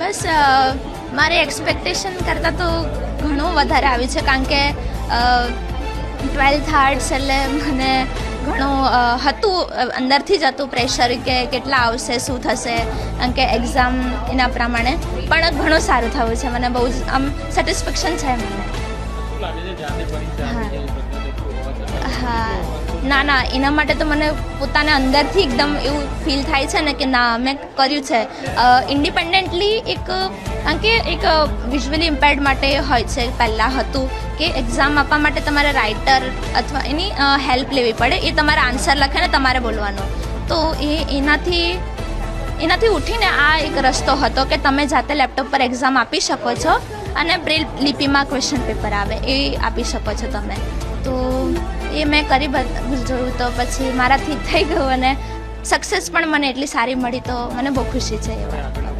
બસ મારી એક્સપેક્ટેશન કરતાં તો ઘણું વધારે આવ્યું છે, કારણ કે ટ્વેલ્થ આર્ટ્સ એટલે મને ઘણું હતું અંદરથી જ હતું પ્રેશર કે કેટલા આવશે, શું થશે, કારણ કે એક્ઝામ એના પ્રમાણે. પણ ઘણું સારું થયું છે, મને બહુ જ, આમ સેટિસ્ફેક્શન છે મને. ના ના, એના માટે તો મને પોતાને અંદરથી એકદમ એવું ફીલ થાય છે ને કે ના, મેં કર્યું છે. ઇન્ડિપેન્ડન્ટલી એક, કારણ કે એક વિઝ્યુઅલી ઇમ્પેર્ડ માટે હોય છે, પહેલાં હતું કે એક્ઝામ આપવા માટે તમારે રાઇટર અથવા એની હેલ્પ લેવી પડે, એ તમારા આન્સર લખે ને તમારે બોલવાનો. તો એ એનાથી એનાથી ઉઠીને આ એક રસ્તો હતો કે તમે જાતે લેપટોપ પર એક્ઝામ આપી શકો છો. અને બ્રેલ લિપિમાં ક્વેશ્ચન પેપર આવે, એ આપી શકો છો તમે. તો એ મેં કરી જોયું તો પછી મારાથી થઈ ગયું અને સક્સેસ પણ મને એટલી સારી મળી તો મને બહુ ખુશી છે એ વાત.